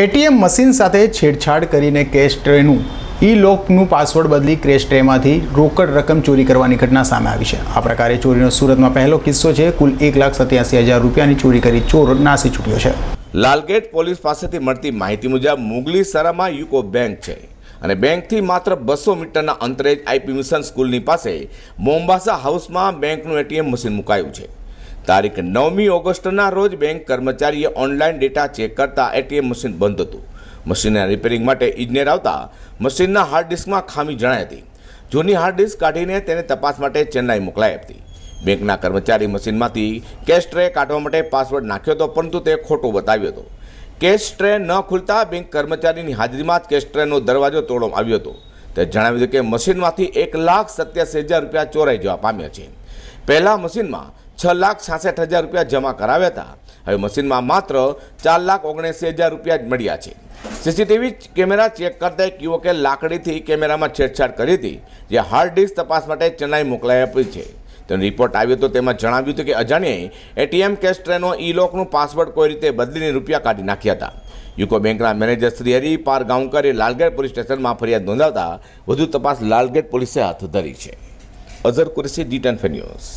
ATM machine સાથે છેડછાડ કરીને કેશ ટ્રેનું ઈ લોકનું પાસવર્ડ બદલી ક્રેશ ટ્રેમાંથી રોકડ રકમ ચોરી કરવાની ઘટના સામે આવી છે. આ પ્રકારે ચોરીનો સુરતમાં પહેલો કિસ્સો છે. કુલ એક લાખ સત્યાસી હજાર રૂપિયાની ચોરી કરી ચોર નાસી છૂટ્યો છે. લાલગેટ પોલીસ પાસેથી મળતી માહિતી મુજબ મુગલી સરામાં યુકો બેંક છે અને બેંકથી માત્ર બસો મીટરના અંતરે જ આઈપી મિશન સ્કૂલની પાસે મોમ્બાસા હાઉસમાં બેંકનું એટીએમ મશીન મુકાયું છે. તારીખ નવમી ઓગસ્ટના રોજ બેંક કર્મચારીએ ઓનલાઈન ડેટા ચેક કરતા એટીએમ મશીન બંધ હતું. મશીનના રિપેરિંગ માટે ઇજનેર આવતા મશીનના હાર્ડ ડિસ્કમાં ખામી જણાઈ હતી. જૂની હાર્ડ ડિસ્ક કાઢીને તેને તપાસ માટે ચેન્નાઈ મોકલાઈ હતી બેંકના કર્મચારી મશીનમાંથી કેશ ટ્રે કાઢવા માટે પાસવર્ડ નાખ્યો હતો, પરંતુ તે ખોટો બતાવ્યો હતો. કેશ ટ્રે ન ખુલતા બેંક કર્મચારીની હાજરીમાં જ કેશ ટ્રેનો દરવાજો તોડવામાં આવ્યો હતો. તે જણાવ્યું હતું કે મશીનમાંથી એક લાખ સત્યાસી હજાર રૂપિયા ચોરાઈ જવા પામ્યા છે. પહેલાં મશીનમાં છ લાખ છાસઠ હજાર રૂપિયા જમા કરાવ્યા હતા. હવે મશીનમાં માત્ર ચાર લાખ ઓગણસી હજાર રૂપિયા જ મળ્યા છે. સીસીટીવી કેમેરા ચેક કરતા એક યુવકે લાકડીથી કેમેરામાં છેડછાડ કરી હતી, જે હાર્ડ ડિસ્ક તપાસ માટે ચેન્નાઈ મોકલાઈ આપી છે. તેનો રિપોર્ટ આવ્યો તો તેમાં જણાવ્યું હતું કે અજાણ્યાએ એટીએમ કેશ ટ્રેનો ઈ લોકનું પાસવર્ડ કોઈ રીતે બદલીને રૂપિયા કાઢી નાખ્યા હતા. યુકો બેંકના મેનેજર શ્રી હરિ પાર ગાંવકરે લાલગેટ પોલીસ સ્ટેશનમાં ફરિયાદ નોંધાવતા વધુ તપાસ લાલગેટ પોલીસે હાથ ધરી છે. Azhar Qureshi, D ten news.